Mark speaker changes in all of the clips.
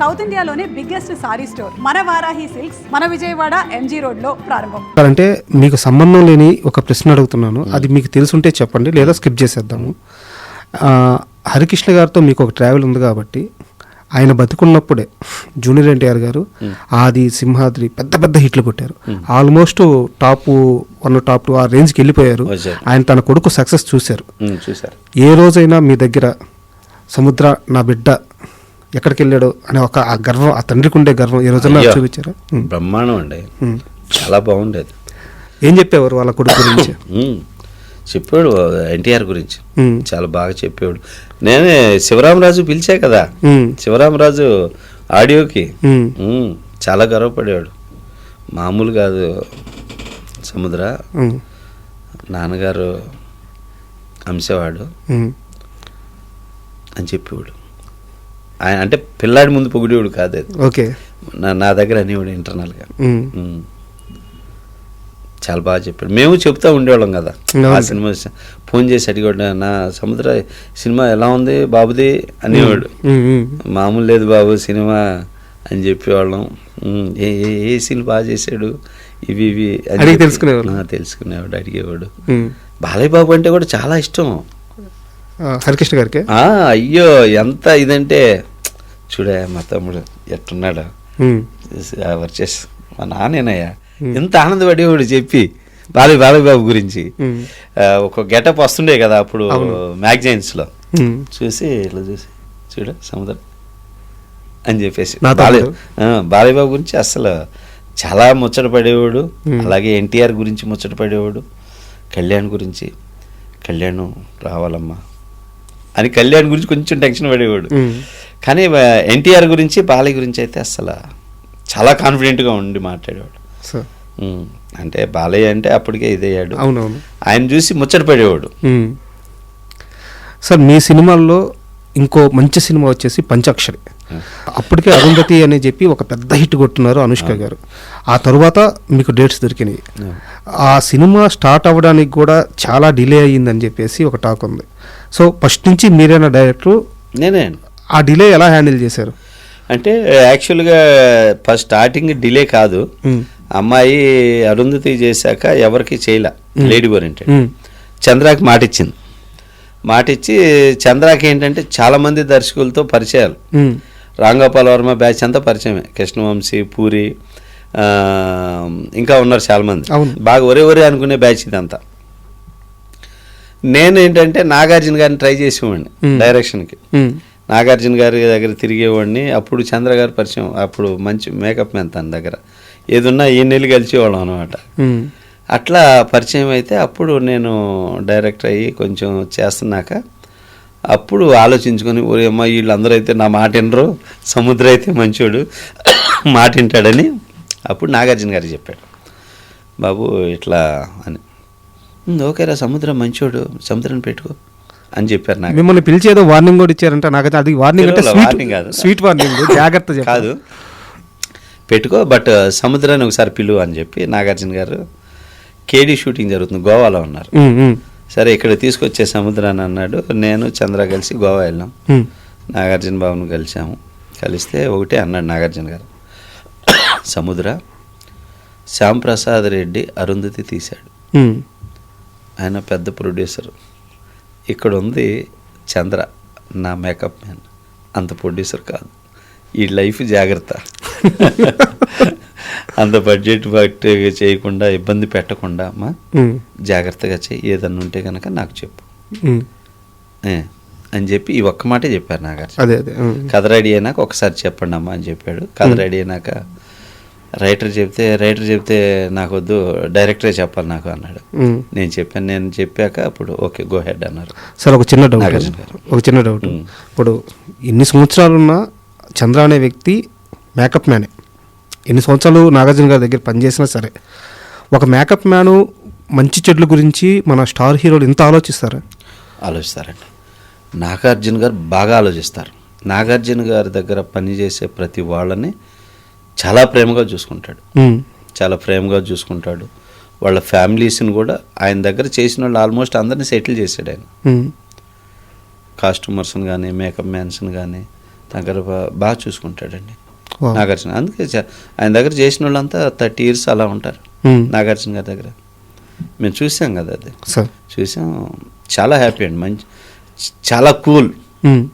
Speaker 1: South ఇండియాలోనే biggest sorry store మన Varahi silks మన విజయవాడ ఎంజీ రోడ్లో ప్రారంభం.
Speaker 2: అంటే మీకు సంబంధం లేని ఒక ప్రశ్న అడుగుతున్నాను. అది మీకు తెలుసుంటే చెప్పండి లేదా స్కిప్ చేసేద్దాము. ఆ, హరికృష్ణ గారితో మీకు ఒక ట్రావెల్ ఉంది కాబట్టి ఆయన బతుకున్నప్పుడే జూనియర్ ఎన్టీఆర్ గారు ఆది సింహాద్రి పెద్ద పెద్ద హిట్లు కొట్టారు. Almost top one top two ఆ రేంజ్కి వెళ్ళిపోయారు.
Speaker 3: వచ్చారు.
Speaker 2: ఆయన తన కొడుకు సక్సెస్ చూశారు.
Speaker 3: చూశారు.
Speaker 2: ఏ రోజైనా మీ దగ్గర సముద్ర నా బిడ్డ ఎక్కడికి వెళ్ళాడు అనే ఒక ఆ గర్వం ఆ తండ్రికి ఉండే గర్వం రోజైనా
Speaker 3: అయ్యో,
Speaker 2: చూపించారా.
Speaker 3: బ్రహ్మాండం అండి. చాలా బాగుండేది.
Speaker 2: ఏం చెప్పేవారు వాళ్ళ కొడుకు గురించి?
Speaker 3: చెప్పాడు ఎన్టీఆర్ గురించి. చాలా బాగా చెప్పాడు నేనే శివరామరాజు పిలిచా కదా. శివరామరాజు ఆడియోకి. చాలా గర్వపడేవాడు. మామూలు కాదు సముద్ర. నాన్నగారు అంశవాడు. అని చెప్పేవాడు. ఆయన అంటే పిల్లాడి ముందు పొగిడేవాడు కాదు అది.
Speaker 2: ఓకే.
Speaker 3: నా దగ్గర అనేవాడు ఇంటర్నల్గా. చాలా బాగా చెప్పాడు. మేము చెప్తా ఉండేవాళ్ళం కదా. ఆ. సినిమా ఫోన్ చేసి అడిగాడు నా సముద్ర సినిమా ఎలా ఉంది బాబుది? అనేవాడు. మామూలు లేదు బాబు సినిమా అని చెప్పేవాళ్ళం. ఏ ఏ ఏ సీన్ బాగా చేశాడు? ఇవి ఇవి అని. ఆ, తెలుసుకునేవాడు అడిగేవాడు. బాలయ్య బాబు అంటే కూడా చాలా ఇష్టం.
Speaker 2: హరికృష్ణ గారికి?
Speaker 3: ఆ, అయ్యో ఎంత ఇదంటే చూడే మా తమ్ముడు ఎట్టున్నాడు. వర్చెస్ మా నాన్నేనయ్యా. ఎంత ఆనందపడేవాడు చెప్పి బాలయ్య బాలయ్య బాబు గురించి ఒక గెటప్ వస్తుండే కదా అప్పుడు magazines లో
Speaker 2: ఉమ్.
Speaker 3: చూసి ఇట్లా చూసి చూడ సముద్రం. అని చెప్పేసి బాలయ్య బాలయ్య బాబు గురించి అసలు చాలా ముచ్చట పడేవాడు. అలాగే ఎన్టీఆర్ గురించి ముచ్చట పడేవాడు. కళ్యాణ్ గురించి కళ్యాణ్ రావాలమ్మా. అని కళ్యాణ్ గురించి కొంచెం టెన్షన్ పడేవాడు. కానీ ఎన్టీఆర్ గురించి బాలయ్య గురించి అయితే అసలు చాలా కాన్ఫిడెంట్గా ఉండి మాట్లాడేవాడు. అంటే బాలయ్య అంటే అప్పటికే ఇదయ్యాడు.
Speaker 2: అవునవును.
Speaker 3: ఆయన చూసి ముచ్చట పడేవాడు.
Speaker 2: ఉమ్. సార్ మీ సినిమాల్లో ఇంకో మంచి సినిమా వచ్చేసి పంచాక్షరి. అప్పటికే అరుంధతి అని చెప్పి ఒక పెద్ద హిట్ కొట్టున్నారు అనుష్క గారు. ఆ తరువాత మీకు డేట్స్ దొరికినాయి. ఆ. సినిమా స్టార్ట్ అవ్వడానికి కూడా చాలా డిలే అయ్యిందని చెప్పేసి ఒక టాక్ ఉంది. సో ఫస్ట్ నుంచి మీరైన డైరెక్టర్?
Speaker 3: నేనే
Speaker 2: ఆ డిలే ఎలా హ్యాండిల్ చేశారు
Speaker 3: అంటే యాక్చువల్గా ఫస్ట్ స్టార్టింగ్ డిలే కాదు. అమ్మాయి అరుంధతి చేశాక ఎవరికి చేయలే లేడీ ఓరియంటెడ్. చంద్రాకి మాట ఇచ్చింది మాట ఇచ్చి చంద్రాకి ఏంటంటే చాలా మంది దర్శకులతో పరిచయాలు. రాంగోపాల్ వర్మ బ్యాచ్ అంతా పరిచయమే కృష్ణవంశీ పూరి ఇంకా ఉన్నారు చాలా మంది. బాగా ఒరే ఒరే అనుకునే బ్యాచ్ ఇదంతా నేను ఏంటంటే నాగార్జున గారిని ట్రై చేసేవాడిని. డైరెక్షన్కి. నాగార్జున గారి దగ్గర తిరిగేవాడిని. అప్పుడు చంద్ర గారి పరిచయం అప్పుడు మంచి మేకప్ మ్యాన్ తన దగ్గర. ఏదున్నా ఈ నెలలు కలిసేవాళ్ళం అనమాట. అట్లా పరిచయం అయితే అప్పుడు నేను డైరెక్టర్ అయ్యి కొంచెం చేస్తున్నాక అప్పుడు ఆలోచించుకొని ఓ అమ్మ వీళ్ళందరూ అయితే నా మాట వినరు సముద్ర అయితే మంచోడు మాట వింటాడని అప్పుడు నాగార్జున గారికి చెప్పాడు. బాబు ఇట్లా అని. "ఉమ్, ఓకేరా సముద్రం మంచోడు సముద్రాన్ని పెట్టుకో. అని చెప్పారు నాకు.
Speaker 2: మిమ్మల్ని పిలిచి ఏదో వార్నింగ్ కూడా ఇచ్చారంట. నాకు అది వార్నింగ్ అంటే
Speaker 3: warning కాదు.
Speaker 2: Sweet warning. జాగ్రత్త.
Speaker 3: కాదు. పెట్టుకో బట్ సముద్రాన్ని ఒకసారి పిలువు అని చెప్పి నాగార్జున గారు కేడీ షూటింగ్ జరుగుతుంది గోవాలో ఉన్నారు. సరే ఇక్కడ తీసుకొచ్చే సముద్రాన్ని అన్నాడు నేను చంద్ర కలిసి గోవా వెళ్ళాం. నాగార్జున బాబును కలిసాము. కలిస్తే ఒకటే అన్నాడు నాగార్జున గారు. సముద్ర శ్యాంప్రసాద్ రెడ్డి అరుంధతి తీశాడు. ఆయన పెద్ద ప్రొడ్యూసర్. ఇక్కడ ఉంది చంద్ర నా మేకప్ మ్యాన్ అంత ప్రొడ్యూసర్ కాదు. ఈ లైఫ్ జాగ్రత్త. అంత బడ్జెట్ బట్టి చేయకుండా ఇబ్బంది పెట్టకుండా అమ్మా. జాగ్రత్తగా చేయి. ఏదన్నా ఉంటే కనుక నాకు చెప్పు. అని చెప్పి ఈ ఒక్క మాటే చెప్పారు నాగార్జున. కథ రెడీ అయినాక ఒకసారి చెప్పండి అమ్మా అని చెప్పాడు. కథ రెడీ అయినాక రైటర్ చెప్తే రైటర్ చెప్తే నాకు వద్దు డైరెక్టరే చెప్పాలి నాకు అన్నాడు. నేను చెప్పాను నేను చెప్పాక అప్పుడు ఓకే గో హెడ్ అన్నారు.
Speaker 2: సార్ ఒక చిన్న డౌట్. ఒక చిన్న డౌట్. ఇప్పుడు ఎన్ని సంవత్సరాలున్న చంద్ర అనే వ్యక్తి మేకప్ మ్యానే ఎన్ని సంవత్సరాలు నాగార్జున గారి దగ్గర పనిచేసినా సరే. ఒక మేకప్ మ్యాను మంచి చెడ్ల గురించి మన స్టార్ హీరోలు ఇంత ఆలోచిస్తారా?
Speaker 3: ఆలోచిస్తారండి. నాగార్జున గారు బాగా ఆలోచిస్తారు. నాగార్జున గారి దగ్గర పనిచేసే ప్రతి వాళ్ళని చాలా ప్రేమగా చూసుకుంటాడు. చాలా ప్రేమగా చూసుకుంటాడు. వాళ్ళ ఫ్యామిలీస్ని కూడా ఆయన దగ్గర చేసిన వాళ్ళు ఆల్మోస్ట్ అందరినీ సెటిల్ చేశాడు ఆయన. కాస్ట్యూమర్స్ని కానీ మేకప్ మ్యాన్స్ని కానీ దగ్గర బాగా చూసుకుంటాడండి. నాగార్జున. అందుకే ఆయన దగ్గర చేసిన వాళ్ళంతా థర్టీ ఇయర్స్ అలా ఉంటారు. నాగార్జున గారి దగ్గర. మేము చూసాం కదా అది. చూసాం. చాలా హ్యాపీ అండి. మంచి చాలా కూల్.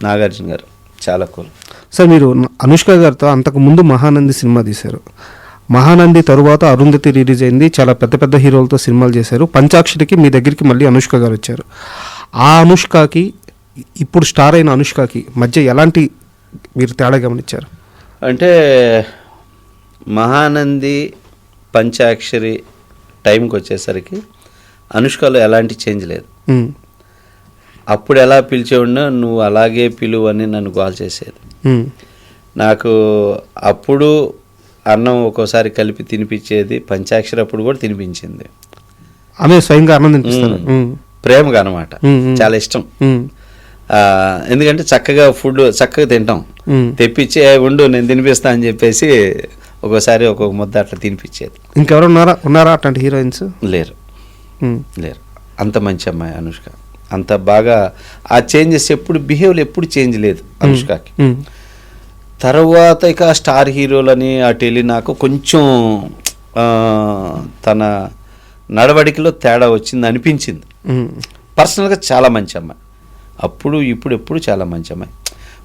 Speaker 3: నాగార్జున గారు. చాలా కూల్.
Speaker 2: సార్ మీరు అనుష్క గారితో అంతకు ముందు మహానంది సినిమా తీశారు. మహానంది తరువాత అరుంధతి రిలీజ్ అయింది. చాలా పెద్ద పెద్ద హీరోలతో సినిమాలు చేశారు. పంచాక్షరికి మీ దగ్గరికి మళ్ళీ అనుష్క గారు వచ్చారు. ఆ అనుష్కకి ఇప్పుడు స్టార్ అయిన అనుష్కకి మధ్య ఎలాంటి మీరు తేడా గమనించారు?
Speaker 3: అంటే మహానంది పంచాక్షరి టైంకి వచ్చేసరికి అనుష్కలో ఎలాంటి చేంజ్ లేదు. అప్పుడు ఎలా పిలిచేవాడినో నువ్వు అలాగే పిలువు అని నన్ను కాల్ చేసేది. నాకు అప్పుడు అన్నం ఒక్కోసారి కలిపి తినిపించేది పంచాక్షరి అప్పుడు కూడా తినిపించింది.
Speaker 2: ఆమె స్వయంగా ఆనందింపిస్తారు
Speaker 3: మ్మ్. ప్రేమగా అనమాట. చాలా ఇష్టం. ఎందుకంటే చక్కగా ఫుడ్ చక్కగా తింటాం. తెప్పించి "ఏ, ఉండు నేను తినిపిస్తా అని చెప్పేసి ఒక్కోసారి ఒక్కొక్క ముద్ద అట్లా తినిపించేది.
Speaker 2: ఇంకెవరు ఉన్నారా? ఉన్నారా అట్లాంటి హీరోయిన్స్?
Speaker 3: లేరు. లేరు. అంత మంచి అమ్మాయి అనుష్క. అంత బాగా ఆ చేంజెస్ ఎప్పుడు బిహేవ్ ఎప్పుడు చేంజ్ లేదు అనుష్కకి. తర్వాత ఇక స్టార్ హీరోలని అటు వెళ్ళి నాకు కొంచెం తన నడవడికలో తేడా వచ్చింది అనిపించింది. పర్సనల్గా చాలా మంచి అమ్మాయి. అప్పుడు ఇప్పుడు ఎప్పుడు చాలా మంచి అమ్మాయి.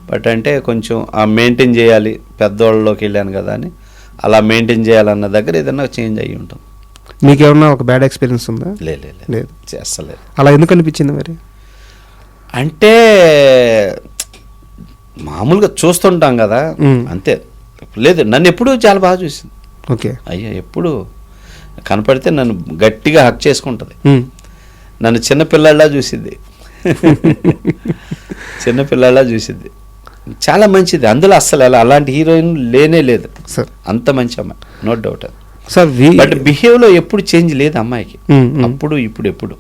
Speaker 3: బట్ అంటే కొంచెం ఆ మెయింటైన్ చేయాలి పెద్దవాళ్ళలోకి వెళ్ళాను కదా అని అలా మెయింటైన్ చేయాలన్న దగ్గర ఏదైనా చేంజ్ అయ్యి ఉంటుంది
Speaker 2: మీకేమన్నా ఒక బ్యాడ్ ఎక్స్పీరియన్స్ ఉందా?
Speaker 3: లే లే, లే.
Speaker 2: లేదు.
Speaker 3: చేస్తలేదు.
Speaker 2: అలా ఎందుకు అనిపించింది మరి?
Speaker 3: అంటే మామూలుగా చూస్తుంటాం కదా. అంతే. లేదు నన్ను ఎప్పుడూ చాలా బాగా చూసింది.
Speaker 2: ఓకే.
Speaker 3: అయ్యో ఎప్పుడు కనపడితే నన్ను గట్టిగా హక్ చేసుకుంటుంది. నన్ను చిన్న పిల్లల్లా చూసిద్ది. చిన్న పిల్లల్లా చూసిద్ది. చాలా మంచిది. అందులో అస్సలు అలా అలాంటి హీరోయిన్ లేనే లేదు.
Speaker 2: సార్.
Speaker 3: అంత మంచి అమ్మాయి. నో డౌట్ అది.
Speaker 2: సార్
Speaker 3: బట్ బిహేవ్లో ఎప్పుడు చేంజ్ లేదు అమ్మాయికి.
Speaker 2: మ్మ్, మ్మ్.
Speaker 3: అప్పుడు ఇప్పుడు ఎప్పుడు.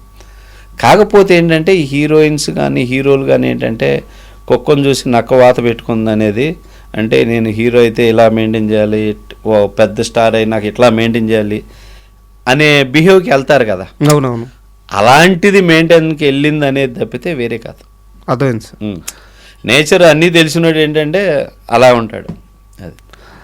Speaker 3: కాకపోతే ఏంటంటే ఈ హీరోయిన్స్ కానీ హీరోలు కానీ ఏంటంటే కుక్కను చూసి నక్క వాత పెట్టుకుంది అనేది అంటే నేను హీరో అయితే ఇలా మెయింటైన్ చేయాలి ఓ పెద్ద స్టార్ అయి నాకు ఇట్లా మెయింటైన్ చేయాలి అనే బిహేవ్కి వెళ్తారు కదా.
Speaker 2: అవునవును.
Speaker 3: అలాంటిది మెయింటైన్కి వెళ్ళింది అనేది తప్పితే వేరే కాదు
Speaker 2: అర్థమైంది సార్.
Speaker 3: నేచర్ అన్నీ తెలిసినోడు ఏంటంటే అలా ఉంటాడు.